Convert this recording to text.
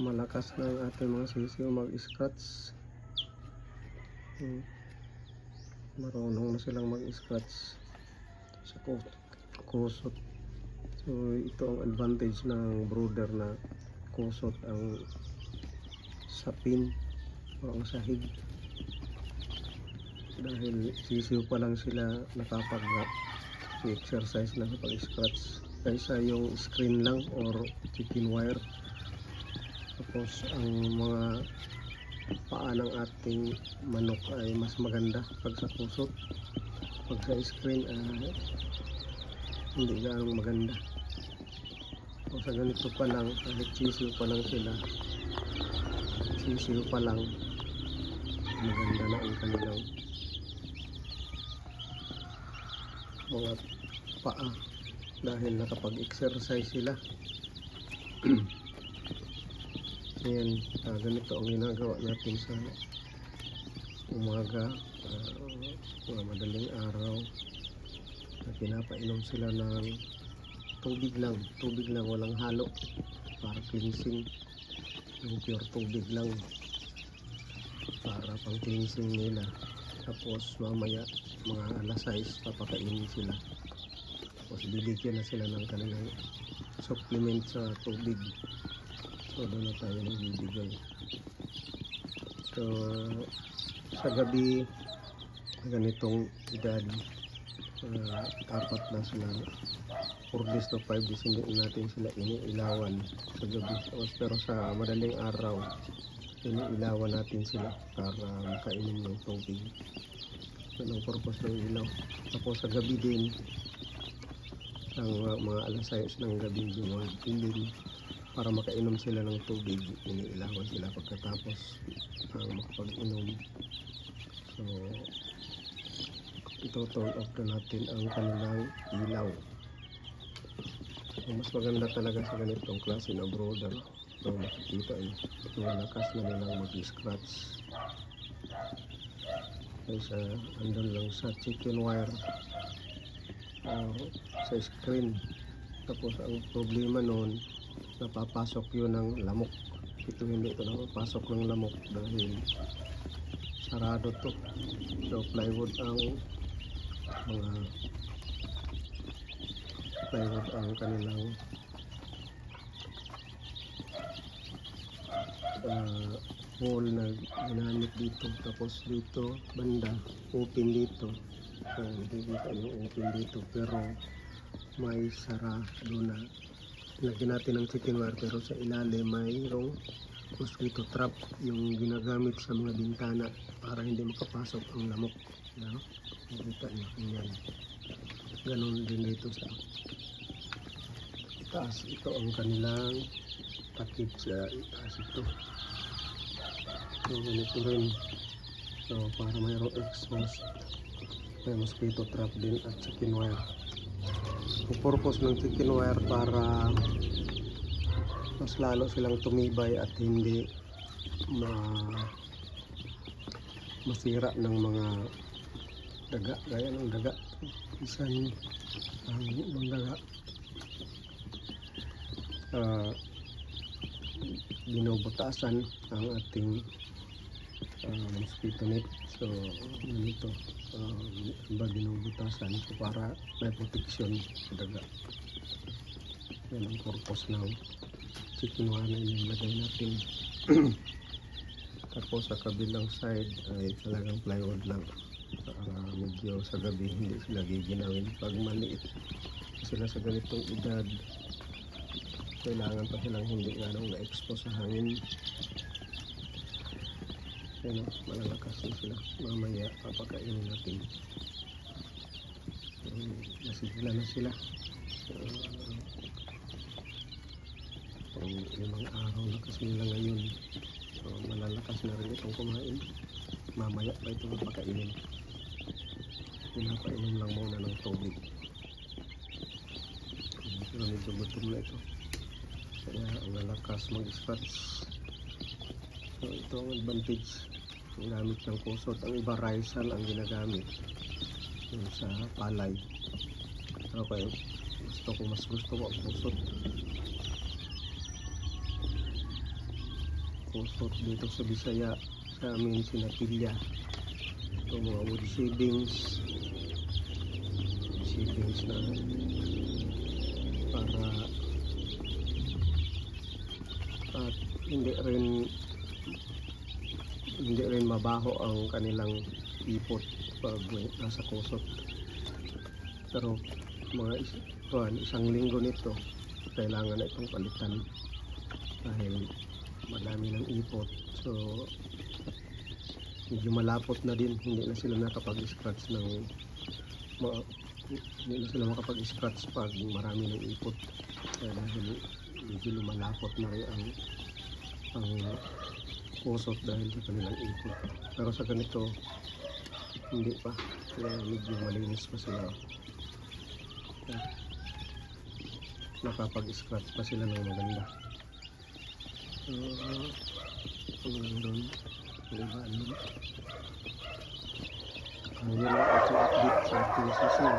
malakas na ang ating mga sisiyo mag-scratch. Hmm. Marunong na silang mag-scratch sa ku- kusot. So ito ang advantage ng brooder na kusot ang sapin o ang sahig. Dahil sisiyo pa lang sila nakapag exercise na sa pag-scratch kaysa yung screen lang or chicken wire tapos ang mga paa ng ating manok ay mas maganda pag sa kusot pag sa screen ay hindi gaano maganda. O sa ganito pa lang kahit sisiyo pa lang sila sisiyo pa lang maganda na ang kanilang mga paa dahil nakapag-exercise sila Ayan, ah, ganito ang ginagawa natin sa umaga, ah, mga madaling araw. Na pinapainom sila ng tubig lang, tubig lang, walang halo para cleansing. Yung pure tubig lang para pang cleansing nila. Tapos mamaya mga alas 6 papakainin sila. Tapos bibigyan na sila ng kanilang supplement sa tubig. So doon na tayo nagbibigay. So sa gabi ganitong edad uh, apat na sila. 4 days to 5 days hindi natin sila iniilawan sa gabi. Pero sa madaling araw iniilawan natin sila para makainom ng tubig. Yun ang purpose ng ilaw? Tapos sa gabi din ang uh, mga alas 6 ng gabi yung mga dilim para makainom sila ng tubig iniilawan sila pagkatapos ang makapag-inom. So ito turn off na natin ang kanilang ilaw. So, mas maganda talaga sa ganitong klase na brooder so makikita eh malakas na nilang mag-scratch. Kaysa andun lang sa chicken wire. Uh, sa screen. Tapos ang problema noon napapasok yun ng lamok. Ito hindi ito napapasok ng lamok dahil sarado to. So plywood ang mga plywood ang kanilang uh, wall na ginamit dito. Tapos dito banda open dito. So, hindi dito yung open dito. Pero may sarado na lagyan natin ng chicken wire pero sa ilalim. Mayroong mosquito trap yung ginagamit sa mga bintana para hindi makapasok ang lamok. No? nakita niyo yan. Ganon din dito sa taas. Ito ang kanilang takip sa taas ito. So ganito rin. So para mayroong exposed may mosquito trap din at chicken wire purpose ng chicken wire para mas lalo silang tumibay at hindi ma masira ng mga daga gaya ng daga. Isang ang ibang daga uh, binubutasan ang ating uh, mosquito net. So ganito uh, ba binubutasan so para may protection sa daga. Yan ang purpose ng chicken wire na inilagay natin. Tapos sa kabilang side ay talagang plywood lang. Para medyo sa gabi hindi sila giginawin pag maliit. Sila sa ganitong edad kailangan pa silang hindi ganong na-expose sa hangin o, malalakas na sila. Mamaya papakainin natin. Um, nasigla na sila. Uh, pang limang araw na kasi nila ngayon. So, malalakas na rin itong kumain. Mamaya pa ito papakainin. Pinapainom lang muna ng tubig. Um, pero medyo gutom na ito. Kaya ang lalakas mag-scratch so ito ang advantage ang gamit ng kusot. Ang iba risal ang ginagamit. Yung sa palay. Pero kayo gusto ko mas gusto ko ang kusot. Kusot dito sa Bisaya sa amin sinapilya ito mga wood shavings. Shavings na para at hindi rin hindi rin mabaho ang kanilang ipot pag nasa kusot. Pero mga is, kuwan, isang linggo nito kailangan na itong palitan dahil madami ng ipot. So medyo malapot na din. Hindi na sila nakapag-scratch ng ma, hindi na sila makapag-scratch pag marami ng ipot. Kaya dahil medyo lumalapot na rin ang ang kusot dahil sa kanilang ipot pero sa ganito hindi pa kaya medyo malinis pa sila nakapag-scratch pa sila ng maganda so hanggang doon diba ano ang yun ang ating update sa ating susunod